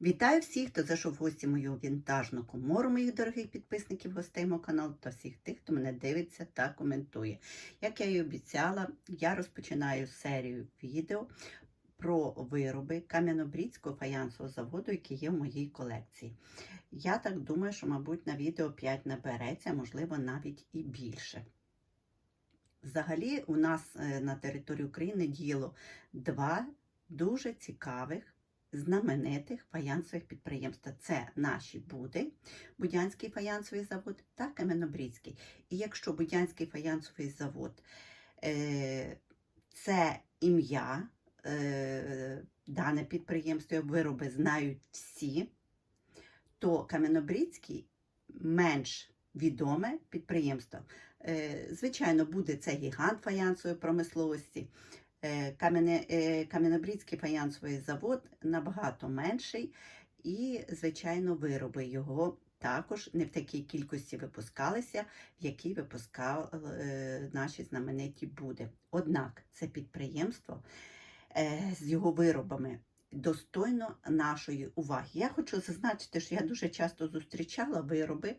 Вітаю всіх, хто зайшов в гості мою вінтажну комору, моїх дорогих підписників, гостей мого каналу та всіх тих, хто мене дивиться та коментує. Як я і обіцяла, я розпочинаю серію відео про вироби Кам'янобрідського фаянсового заводу, які є в моїй колекції. Я так думаю, що, мабуть, на відео 5 набереться, можливо, навіть і більше. Взагалі, у нас е, на території України діяло два дуже цікавих знаменитих фаянсових підприємств. Це наші Буди, Будянський фаянсовий завод та Кам'янобрідський. І якщо Будянський фаянсовий завод е, це ім'я, е, дане підприємство, вироби знають всі, то Кам'янобрідський менш відоме підприємство. Е, Звичайно, буде це гігант фаянсової промисловості. Е, е, Кам'янобрідський фаянсовий завод набагато менший, і, звичайно, вироби його також не в такій кількості випускалися, в якій випускали е, наші знамениті Буди. Однак це підприємство з його виробами достойно нашої уваги. Я хочу зазначити, що я дуже часто зустрічала вироби.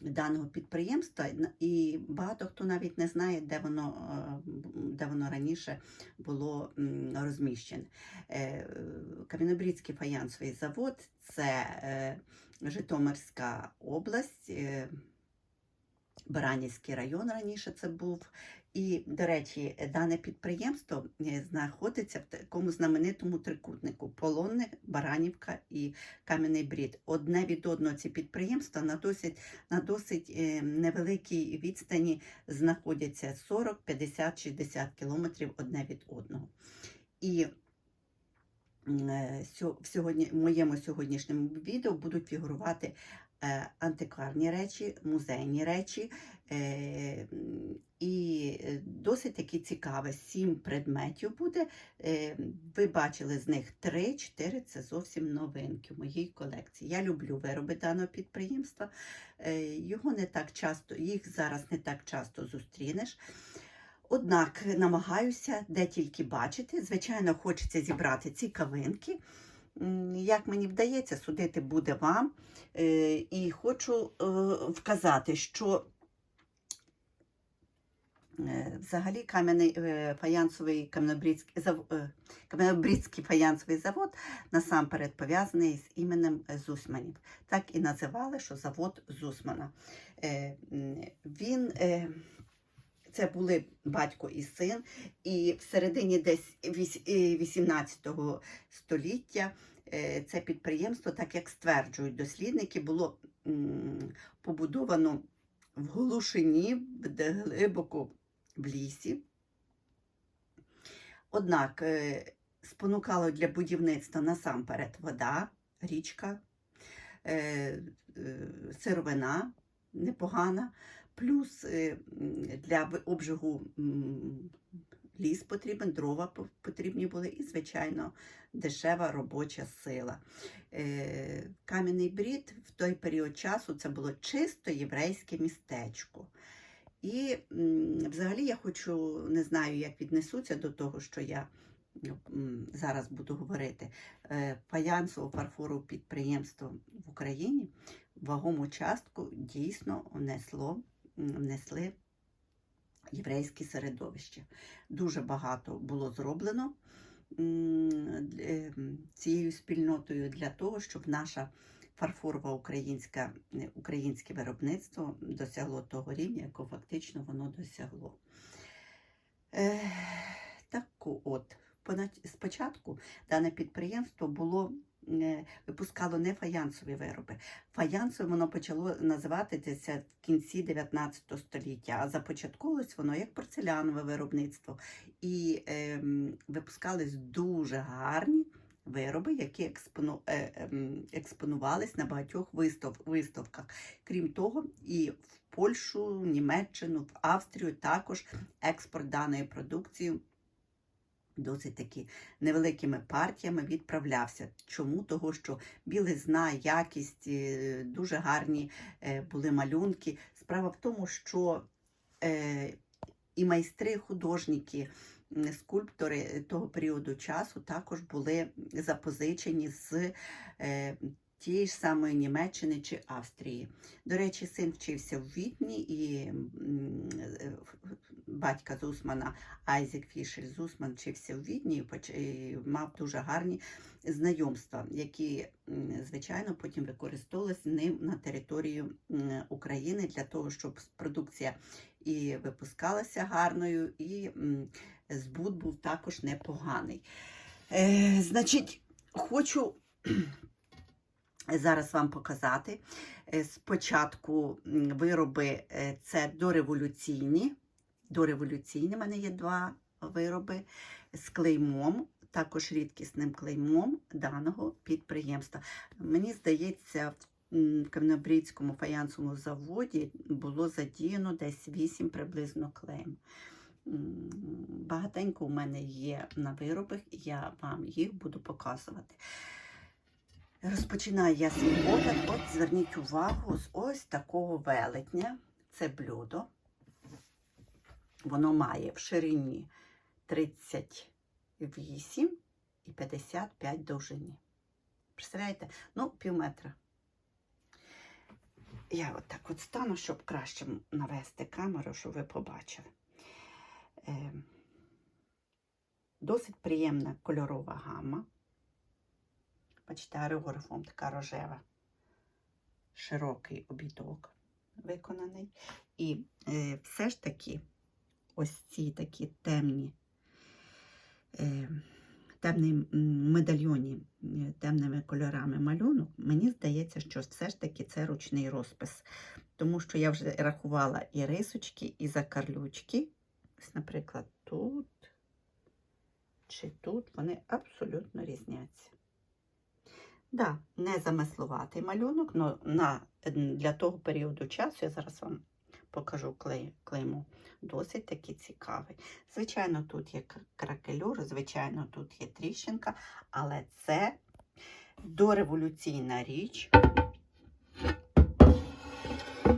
Даного підприємства, і багато хто навіть не знає, де воно, е, де воно раніше було розміщене. Е, Кам'янобрідський фаянсовий завод це е, Житомирська область, Баранівський район раніше це був. І, до речі, дане підприємство е, знаходиться в такому знаменитому трикутнику Полонне, Баранівка і Кам'яний Брід. Одне від одного ці підприємства на досить, на досить е, невеликій відстані знаходяться 40, 50, 60 кілометрів одне від одного. І е, в, сьогодні, в моєму сьогоднішньому відео будуть фігурувати антикварні речі, музейні речі. І е, досить таки цікаве. Сім предметів буде. Е, Ви бачили з них три-чотири. Це зовсім новинки в моїй колекції. Я люблю вироби даного підприємства. Е, Його не так часто, їх зараз не так часто зустрінеш. Однак намагаюся де тільки бачити. Звичайно, хочеться зібрати цікавинки. М, Як мені вдається, судити буде вам. І хочу вказати, що Взагалі кам'яний е, фаянсовий е, кам'янобрідський фаянсовий завод насамперед пов'язаний з іменем Зусманів. Так і називали, що завод Зусмана. Е, Він е, це були батько і син, і в середині десь е, 18 століття е, це підприємство, так як стверджують дослідники, було побудовано в глушині, глибоко в лісі. Однак е, спонукало для будівництва насамперед вода, річка, е, е, сировина непогана, плюс для обжигу ліс потрібен, дрова потрібні були і, звичайно, дешева робоча сила. Кам'яний брід в той період часу це було чисто єврейське містечко. І взагалі я хочу, не знаю, як віднесуться до того, що я ну, зараз буду говорити. Е, Фаянсово фарфорове підприємство в Україні вагому частку дійсно внесло, внесли єврейське середовище. Дуже багато було зроблено м, д- е, м, цією спільнотою для того, щоб наша фарфорова українська, е, українське виробництво досягло того рівня, якого фактично воно досягло. Е, так от, спочатку дане підприємство було. е, Випускало не фаянсові вироби. Фаянсовим воно почало називатися в кінці 19 століття, а започатковувалось воно як порцелянове виробництво. І ем, випускались дуже гарні вироби, які експону, е, ем, експонувались на багатьох вистав, виставках. Крім того, і в Польщу, Німеччину, в Австрію також експорт даної продукції досить таки невеликими партіями відправлявся. Чому? Того, що білизна, якість, е, дуже гарні е, були малюнки. Справа в тому, що і майстри, художники, скульптори того періоду часу також були запозичені з е, тієї ж самої Німеччини чи Австрії. До речі, син вчився в Відні і е, батька Зусмана Айзек Фішель Зусман вчився в Відні і мав дуже гарні знайомства, які, звичайно, потім використовувалися ним на території України для того, щоб продукція і випускалася гарною, і збут був також непоганий. Е, значить, хочу зараз вам показати. Е, Спочатку вироби е, це дореволюційні. Дореволюційні, в мене є два вироби з клеймом, також рідкісним клеймом даного підприємства. Мені здається, в м, Кам'янобрідському фаянсовому заводі було задіяно десь 8 приблизно клейм. Багатенько у мене є на виробах, і я вам їх буду показувати. Розпочинаю я свій огляд. От зверніть увагу з ось такого велетня. Це блюдо. Воно має в ширині 38 і 55 довжині. Представляєте? Ну, пів метра. Я от так от стану, щоб краще навести камеру, щоб ви побачили. Е, досить приємна кольорова гама. Бачите, аерографом така рожева, широкий обідок виконаний. І е, все ж таки ось ці такі темні, е, темні медальйоні е, темними кольорами малюнок, мені здається, що все ж таки це ручний розпис. Тому що я вже рахувала і рисочки, і закарлючки. Ось, наприклад, тут чи тут вони абсолютно різняться. Да, не замислуватий малюнок, але на, для того періоду часу я зараз вам покажу клей, клейму. Досить таки цікавий. Звичайно, тут є кракелюр, звичайно, тут є тріщинка, але це дореволюційна річ.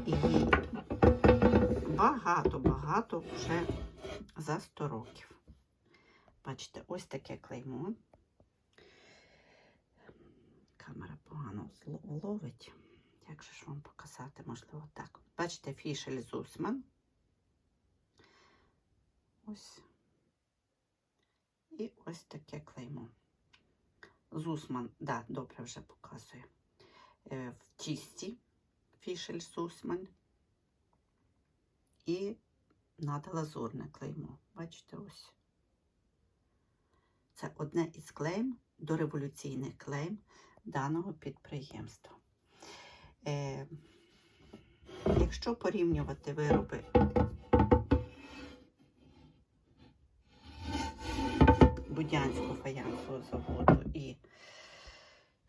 І багато-багато вже за 100 років. Бачите, ось таке клеймо. Камера погано ловить. Як же ж вам показати, можливо, так. Бачите, фішель Зусман. Ось. І ось таке клеймо. Зусман, да, добре вже показує. Е, в тісті фішель Зусман. І надлазурне клеймо. Бачите, ось. Це одне із клейм, дореволюційних клейм даного підприємства. Е, якщо порівнювати вироби Будянського фаянсового заводу і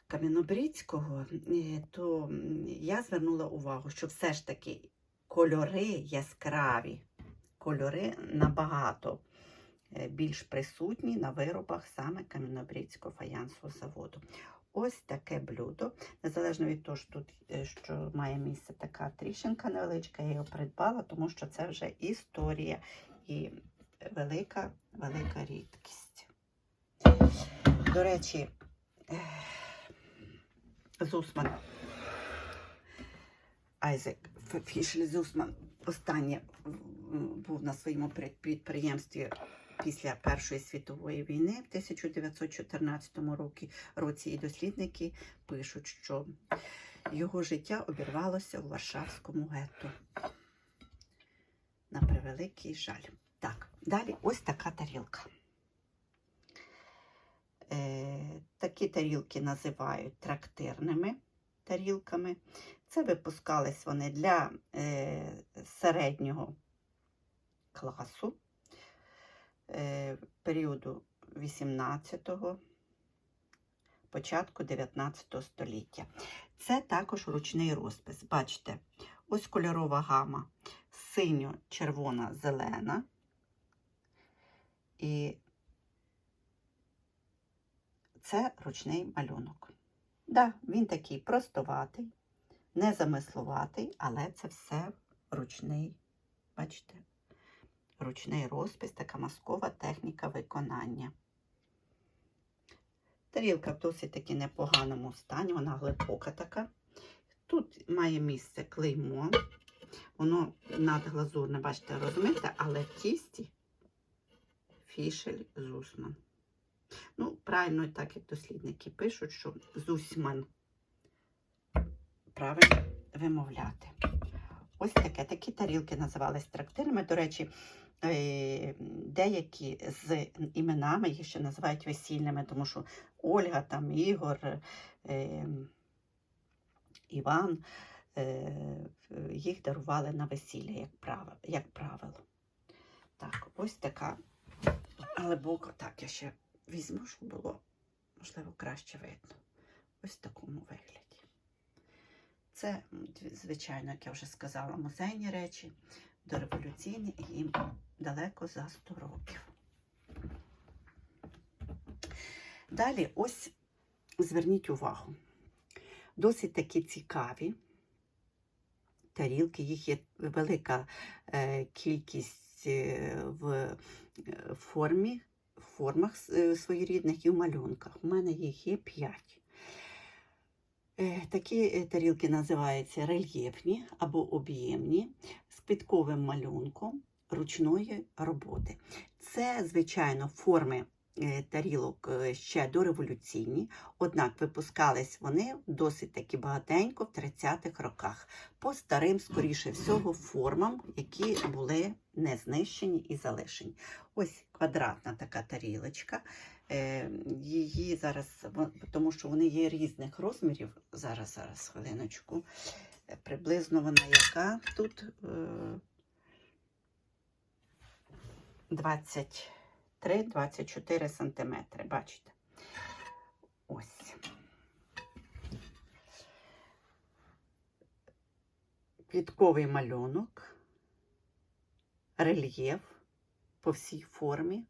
Кам'янобрідського, е, то я звернула увагу, що все ж таки кольори яскраві, кольори набагато е, більш присутні на виробах саме Кам'янобрідського фаянсового заводу. Ось таке блюдо. Незалежно від того, що тут е, що має місце така тріщинка невеличка, я його придбала, тому що це вже історія і велика, велика рідкість. До речі, Зусман, Айзек Фішель Зусман останнє був на своєму підприємстві після Першої світової війни в 1914 році, і дослідники пишуть, що його життя обірвалося у Варшавському гетто. На превеликий жаль. Так, далі ось така тарілка. Е, такі тарілки називають трактирними тарілками. Це випускались вони для е, середнього класу е, періоду 18-го, початку 19 століття. Це також ручний розпис. Бачите, ось кольорова гама синьо-червона, зелена. І це ручний малюнок. Да, він такий простоватий, не замисловатий, але це все ручний, бачите, ручний розпис, така маскова техніка виконання. Тарілка в досить таки непоганому стані, вона глибока така. Тут має місце клеймо. Воно надглазурне, бачите, розумієте, але тісті фішель Зусман. Ну, правильно, так як дослідники пишуть, що Зусман правильно вимовляти. Ось таке. Такі тарілки називались трактирами. До речі, е, деякі з іменами їх ще називають весільними, тому що Ольга, там, Ігор, е, Іван, е, їх дарували на весілля. Як правило. Так, ось така глибоко. Так, я ще візьму, щоб було, можливо, краще видно. Ось в такому вигляді. Це, звичайно, як я вже сказала, музейні речі, дореволюційні, і їм далеко за 100 років. Далі, ось зверніть увагу. Досить такі цікаві тарілки, їх є велика е, кількість е, в е, формі, формах е, своєрідних і в малюнках. У мене їх є 5. Е, Такі е, тарілки називаються рельєфні або об'ємні з квітковим малюнком ручної роботи. Це, звичайно, форми Е, тарілок е, ще дореволюційні, однак випускались вони досить таки багатенько в 30-х роках, по старим, скоріше всього, формам, які були не знищені і залишені. Ось квадратна така тарілочка. Е, її зараз, тому що вони є різних розмірів. Зараз, зараз, хвилиночку. Приблизно вона яка тут 20. 3,24 см. Бачите? Ось. Квітковий малюнок, рельєф по всій формі.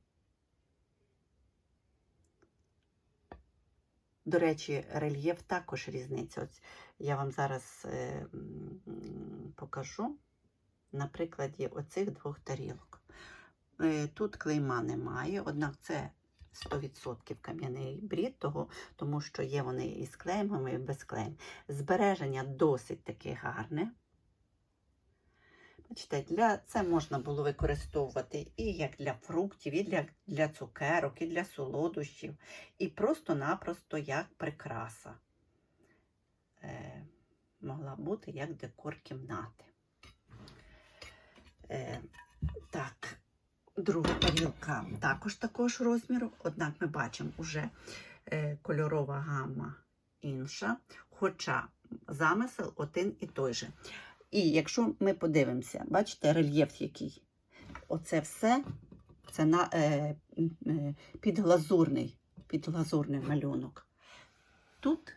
До речі, рельєф також різниця. Ось я вам зараз е покажу на прикладі оцих двох тарілок. Е, Тут клейма немає, однак це 100% кам'яний брід, того, тому що є вони і з клеймами, і без клейм. Збереження досить таки гарне. Бачите, для, це можна було використовувати і як для фруктів, і для, для цукерок, і для солодощів, і просто-напросто як прикраса. Е, могла бути як декор кімнати. Е, так, друга тарілка також такого розміру, однак ми бачимо вже е, кольорова гамма інша, хоча замисел один і той же. І якщо ми подивимося, бачите, рельєф який? Оце все це на, е, е, підглазурний, підглазурний малюнок. Тут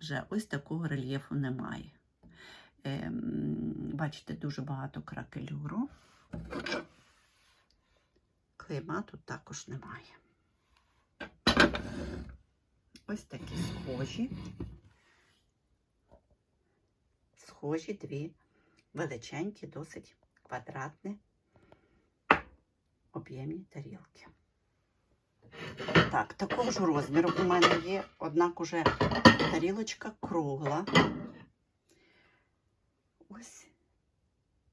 вже ось такого рельєфу немає. Е, бачите, дуже багато кракелюру. Клейма тут також немає. Ось такі схожі. Схожі дві величенькі, досить квадратні об'ємні тарілки. Так, такого ж розміру у мене є, однак уже тарілочка кругла. Ось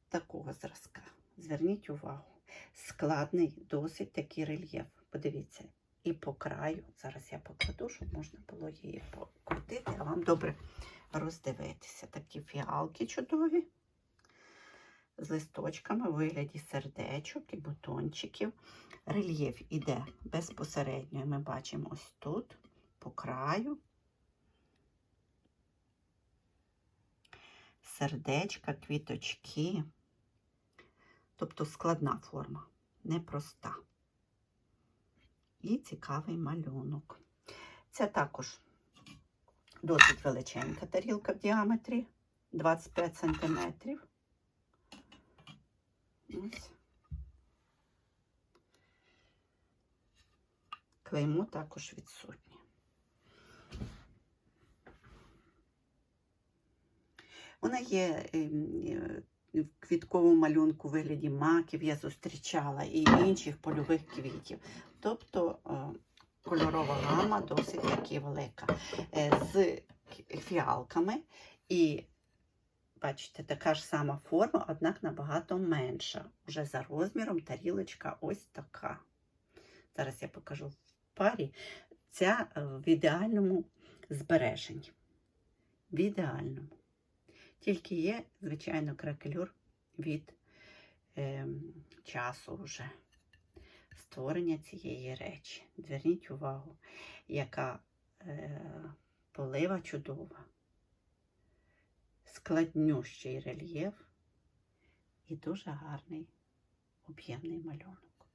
такого зразка. Зверніть увагу. Складний, досить такий рельєф. Подивіться. І по краю. Зараз я покладу, щоб можна було її покрутити, а вам добре роздивитися. Такі фіалки чудові. З листочками у вигляді сердечок і бутончиків. Рельєф іде безпосередньо. і Ми бачимо ось тут, по краю. Сердечка, квіточки. Тобто складна форма, непроста. І цікавий малюнок. Це також досить величенька тарілка в діаметрі 25 см. Ось. Клеймо також відсутнє. Вона є ем, е, в квітковому малюнку вигляді маків я зустрічала і інших польових квітів. Тобто е, кольорова гама досить таки велика. Е, З фіалками і бачите, така ж сама форма, однак набагато менша. Уже за розміром тарілочка ось така. Зараз я покажу в парі. Ця е, в ідеальному збереженні. В ідеальному. Тільки є, звичайно, кракелюр від ем, часу вже створення цієї речі. Зверніть увагу, яка е, полива чудова, складнющий рельєф і дуже гарний об'ємний малюнок.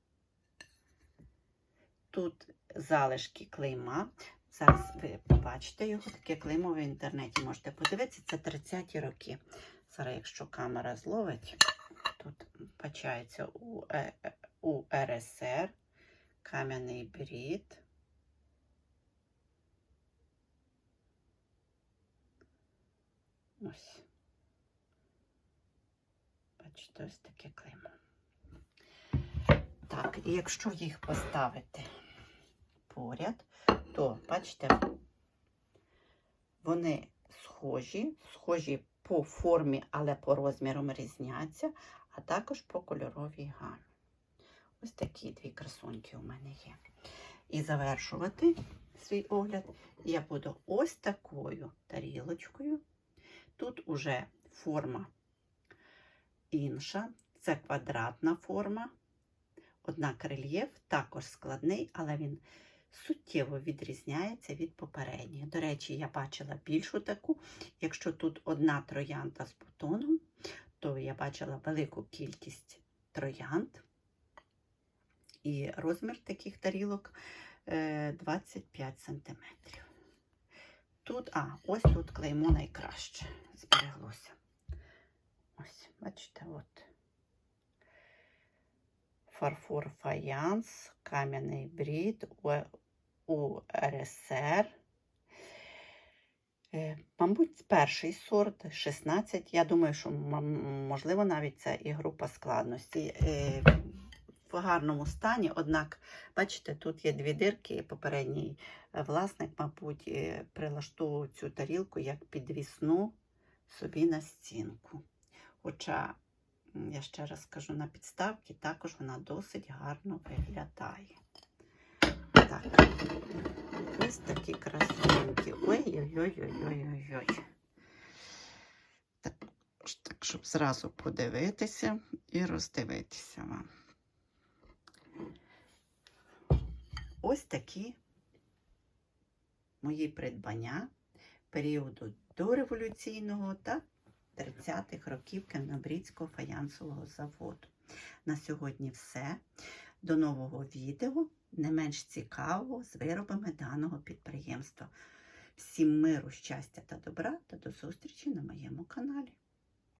Тут залишки клейма. Зараз ви побачите його, таке клеймо в інтернеті можете подивитися. Це 30-ті роки. Зараз, якщо камера зловить, тут бачається у, е, е, кам'яний брід. Ось. Бачите, ось таке клеймо. Так, і якщо їх поставити поряд, то бачите, вони схожі, схожі по формі, але по розмірам різняться, а також по кольоровій гамі. Ось такі дві красуньки у мене є. І завершувати свій огляд я буду ось такою тарілочкою. Тут уже форма інша, це квадратна форма. Однак рельєф також складний, але він суттєво відрізняється від попередньої. До речі, я бачила більшу таку. Якщо тут одна троянда з бутоном, то я бачила велику кількість троянд. І розмір таких тарілок е, 25 см. Тут, а, ось тут клеймо найкраще збереглося. Ось, бачите, от. Фарфор фаянс, кам'яний брід, у РСР. Е, Мабуть, перший сорт 16. Я думаю, що можливо навіть це і група складності. Е, В гарному стані, однак, бачите, тут є дві дирки, попередній е, власник, мабуть, прилаштовував цю тарілку як підвісну собі на стінку. Хоча, я ще раз скажу, на підставці також вона досить гарно виглядає. Так, ось такі красунки. Ой-ой-ой-ой-ой-ой. Так, так, щоб зразу подивитися і роздивитися вам. Ось такі мої придбання періоду дореволюційного та 30-х років Кам'янобрідського фаянсового заводу. На сьогодні все. До нового відео, не менш цікавого, з виробами даного підприємства. Всім миру, щастя та добра та до зустрічі на моєму каналі.